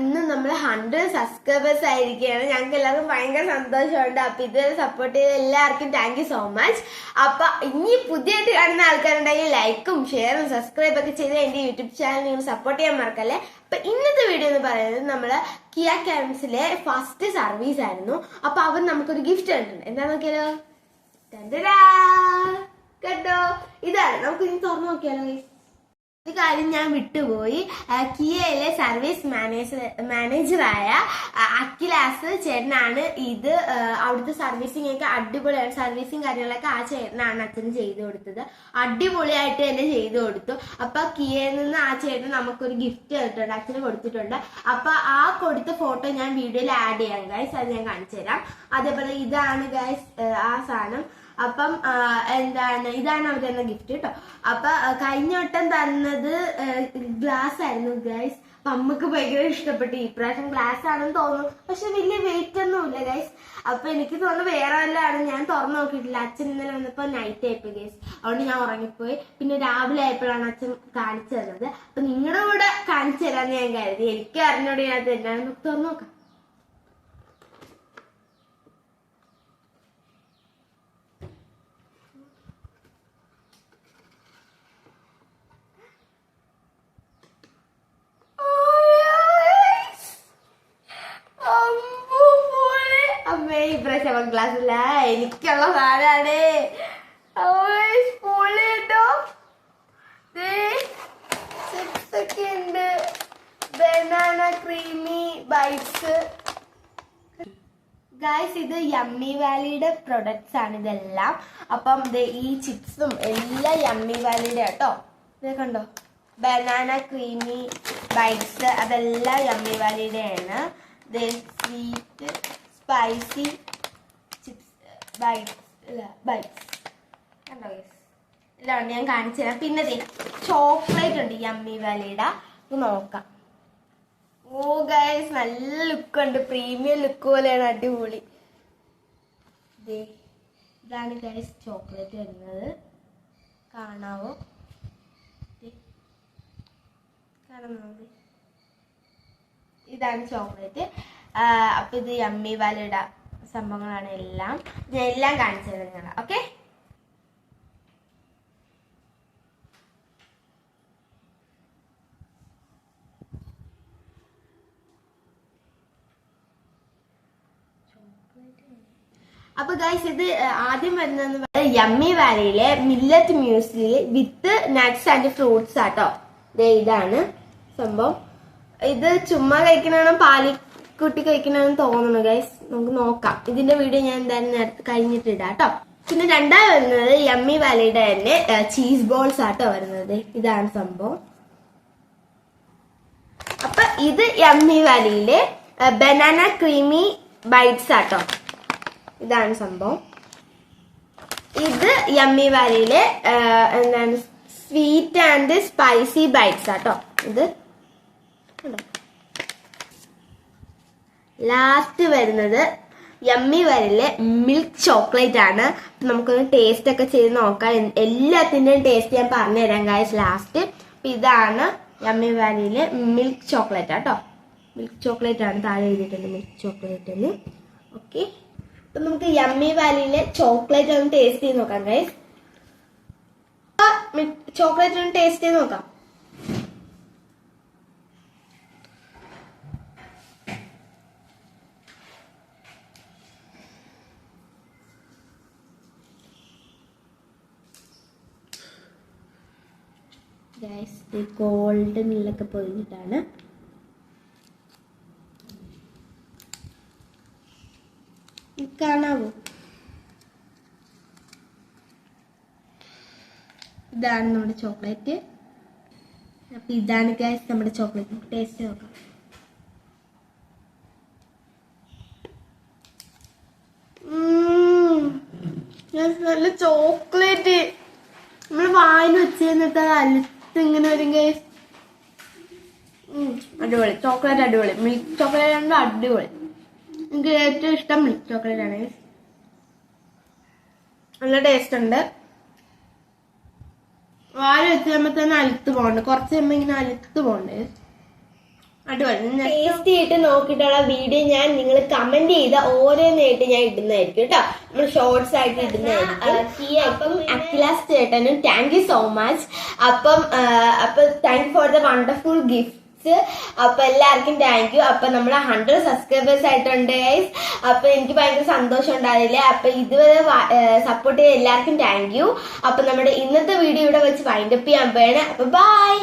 ഇന്ന് നമ്മൾ hundred subscribers ആയിരിക്കുകയാണ്. ഞങ്ങൾക്ക് എല്ലാവർക്കും ഭയങ്കര സന്തോഷമുണ്ട്. അപ്പൊ ഇതുവരെ സപ്പോർട്ട് ചെയ്ത എല്ലാവർക്കും താങ്ക് യു സോ മച്ച് അപ്പൊ ഇനി പുതിയതായിട്ട് കാണുന്ന ആൾക്കാരുണ്ടെങ്കിൽ ലൈക്കും ഷെയറും സബ്സ്ക്രൈബ് ഒക്കെ ചെയ്ത് എന്റെ യൂട്യൂബ് ചാനൽ നിങ്ങൾ സപ്പോർട്ട് ചെയ്യാൻ മറക്കല്ലേ? അപ്പൊ ഇന്നത്തെ വീഡിയോ എന്ന് പറയുന്നത് നമ്മൾ കിയ ക്യാരംസിലെ ഫസ്റ്റ് സർവീസ് ആയിരുന്നു. അപ്പൊ അവർ നമുക്കൊരു ഗിഫ്റ്റ് കണ്ടിട്ടുണ്ട് എന്താ നോക്കിയാലോ? കണ്ടോ? ഇതാണ്. നമുക്ക് ഇനി തുറന്നു നോക്കിയാലോ? ഒരു കാര്യം ഞാൻ വിട്ടുപോയി. കിയയിലെ സർവീസ് മാനേജർ മാനേജറായ അഖിലാസ് ചേട്ടനാണ് ഇത്. അവിടുത്തെ സർവീസിംഗ് ഒക്കെ അടിപൊളിയാണ് സർവീസിങ് കാര്യങ്ങളൊക്കെ ആ ചേട്ടനാണ് അച്ഛന് ചെയ്തു കൊടുത്തത്. അടിപൊളിയായിട്ട് തന്നെ ചെയ്തു കൊടുത്തു. അപ്പൊ കിയയിൽ നിന്ന് ആ ചേട്ടൻ നമുക്കൊരു ഗിഫ്റ്റ് തന്നിട്ടുണ്ട് അച്ഛന് കൊടുത്തിട്ടുണ്ട്. അപ്പൊ ആ കൊടുത്ത ഫോട്ടോ ഞാൻ വീഡിയോയിൽ ആഡ് ചെയ്യാം ഗൈസ് അത് ഞാൻ കാണിച്ചു തരാം അതേപോലെ ഇതാണ് ഗൈസ് ആ സാധനം. അപ്പം എന്താണ് ഇതാണ് അവർ തന്ന ഗിഫ്റ്റ് കേട്ടോ അപ്പൊ കഴിഞ്ഞ വട്ടം തന്നത് ഗ്ലാസ് ആയിരുന്നു ഗൈസ് അപ്പൊ അമ്മയ്ക്ക് ഭയങ്കര ഇഷ്ടപ്പെട്ടു. ഈ പ്രാവശ്യം ഗ്ലാസ് ആണെന്ന് തോന്നുന്നു. പക്ഷെ വലിയ വെയിറ്റ് ഒന്നും ഇല്ല ഗൈസ് അപ്പൊ എനിക്ക് തോന്നുന്നു വേറെ വല്ലതാണ് ഞാൻ തുറന്നു നോക്കിയിട്ടില്ല. അച്ഛൻ ഇന്നലെ വന്നപ്പോ നൈറ്റ് ആയിപ്പോയി ഗൈസ് അതുകൊണ്ട് ഞാൻ ഉറങ്ങിപ്പോയി. പിന്നെ രാവിലെ ആയപ്പോഴാണ് അച്ഛൻ കാണിച്ചു തന്നത്. അപ്പൊ നിങ്ങളുടെ കൂടെ കാണിച്ചു തരാന്ന് ഞാൻ കരുതി. എനിക്ക് അറിഞ്ഞോടി ഞാൻ തന്നെയാണ് നമുക്ക് തുറന്നു നോക്കാം. പ്രാവശ്യം ക്ലാസ് ഇല്ല എനിക്കുള്ള സാധനമാണ് സ്കൂളിൽ കേട്ടോ ചിപ്സ് ഒക്കെ ഉണ്ട്. ബനാന ക്രീമി ബൈറ്റ്സ് ഗായ്സ് ഇത് യമ്മി വാലിയുടെ പ്രൊഡക്ട്സ് ആണ് ഇതെല്ലാം. അപ്പം ദേ ഈ ചിപ്സും എല്ലാം യമ്മി വാലിയുടെ കേട്ടോ ഇത് കണ്ടോ? ബനാന ക്രീമി ബൈറ്റ്സ് അതെല്ലാം യമ്മി വാലിയുടെ ആണ് ദേ സ്വീറ്റ് സ്പൈസി ബൈറ്റ്സ് അല്ല കണ്ടോ ഗൈസ് ഇതാണ് ഞാൻ കാണിച്ചു തരാം. പിന്നെ ചോക്ലേറ്റ് ഉണ്ട് യമ്മി വാലിയുടെ ഇത് നോക്കാം. ഓ ഗൈസ് നല്ല ലുക്ക് ഉണ്ട്. പ്രീമിയം ലുക്ക് പോലെയാണ് അടിപൊളി. ഇതാണ് ഗൈസ് ചോക്ലേറ്റ് വരുന്നത്. കാണാവോ? ദേ. കാണുന്നോ? ഇതാണ് ചോക്ലേറ്റ് അപ്പൊ ഇത് യമ്മി വാലയുടെ സംഭവങ്ങളാണ് എല്ലാം. ഞാൻ എല്ലാം കാണിച്ചു നിങ്ങൾ ഓക്കെ അപ്പൊ ഗൈസ് ഇത് ആദ്യം വരുന്നതെന്ന് പറഞ്ഞാൽ yummy വാലിയിലെ millet muesli with nuts and fruits ആട്ടോ ഇതാണ് സംഭവം. ഇത് ചുമ്മാ കഴിക്കണോ പാലി കുട്ടി കഴിക്കണമെന്ന് തോന്നുന്നു ഗൈസ് നമുക്ക് നോക്കാം. ഇതിന്റെ വീഡിയോ ഞാൻ എന്തായാലും നേരത്തെ കഴിഞ്ഞിട്ട് ഇടാം കേട്ടോ. പിന്നെ രണ്ടാമത് വരുന്നത് യമ്മി വാലിയുടെ തന്നെ ചീസ് ബോൾസ് ആട്ടോ വരുന്നത്. ഇതാണ് സംഭവം. അപ്പൊ ഇത് യമ്മി വാലിയിലെ ബനാന ക്രീമി ബൈറ്റ്സ് ആട്ടോ. ഇതാണ് സംഭവം. ഇത് യമ്മി വാലിയിലെ എന്താണ് സ്വീറ്റ് ആൻഡ് സ്പൈസി ബൈറ്റ്സ് ആട്ടോ. ഇത് ലാസ്റ്റ് വരുന്നത് യമ്മി വരലെ മിൽക്ക് ചോക്ലേറ്റ് ആണ്. നമുക്കൊന്ന് ടേസ്റ്റ് ഒക്കെ ചെയ്ത് നോക്കാം. എല്ലാത്തിന്റെയും ടേസ്റ്റ് ഞാൻ പറഞ്ഞുതരാം ഗായ്സ് ലാസ്റ്റ് ഇതാണ് യമ്മി വാലിയിലെ മിൽക്ക് ചോക്ലേറ്റ് ആട്ടോ. മിൽക്ക് ചോക്ലേറ്റ് ആണ് താഴെ എഴുതിയിട്ടുണ്ട് മിൽക്ക് ചോക്ലേറ്റ് എന്ന്. ഓക്കെ അപ്പൊ നമുക്ക് യമ്മി വാലിയിലെ ചോക്ലേറ്റ് ഒന്ന് ടേസ്റ്റ് ചെയ്ത് നോക്കാം ഗൈസ് ചോക്ലേറ്റ് ഒന്ന് ടേസ്റ്റ് ചെയ്ത് നോക്കാം. ഗൈസ് ഗോൾഡനിലൊക്കെ ഉള്ളൊക്കെ ഇത് കാണാവോ? ഇതാണ് നമ്മുടെ ചോക്ലേറ്റ്. അപ്പൊ ഇതാണ് ഗൈസ് നമ്മുടെ ചോക്ലേറ്റ് ടേസ്റ്റ് നോക്കാം. നല്ല ചോക്ലേറ്റ് നമ്മൾ വായിൽ വെച്ച് കഴിഞ്ഞിട്ട് അത് അലുത്ത് ഇങ്ങനെ വരും ഗൈസ് അടിപൊളി. ചോക്ലേറ്റ് അടിപൊളി. മിൽക്ക് ചോക്ലേറ്റ് ആണ് അടിപൊളി. എനിക്ക് ഏറ്റവും ഇഷ്ടം മിൽക്ക് ചോക്ലേറ്റ് ആണ്. നല്ല ടേസ്റ്റ് ഉണ്ട്. വാര വെച്ച് കഴിയുമ്പോൾ തന്നെ അലുത്ത് പോകണ്ട്. കുറച്ച് കഴിയുമ്പോൾ ഇങ്ങനെ അലുത്ത് പോകണ്ട് ടേസ്റ്റ് ചെയ്തിട്ട് നോക്കിയിട്ടുള്ള വീഡിയോ ഞാൻ നിങ്ങൾ കമന്റ് ചെയ്ത ഓരോന്നായിട്ട് ഞാൻ ഇടുന്നതായിരിക്കും കേട്ടോ. നമ്മൾ ഷോർട്സ് ആയിട്ട് ഇടുന്നതായിരിക്കും. അപ്പം അഖിലാസ് ചേട്ടനും താങ്ക് യു സോ മച്ച് അപ്പം അപ്പൊ thank you for the wonderful gift അപ്പൊ എല്ലാവർക്കും താങ്ക് യു അപ്പൊ നമ്മൾ ഹൺഡ്രഡ് സബ്സ്ക്രൈബേഴ്സ് ആയിട്ടുണ്ട് ഗൈസ് അപ്പൊ എനിക്ക് ഭയങ്കര സന്തോഷം ഉണ്ടായില്ലേ? അപ്പൊ ഇതുവരെ സപ്പോർട്ട് ചെയ്ത എല്ലാവർക്കും താങ്ക് യു അപ്പൊ നമ്മുടെ ഇന്നത്തെ വീഡിയോ ഇവിടെ വെച്ച് വൈൻഡപ്പ് ചെയ്യാൻ പോയാണ് അപ്പൊ ബൈ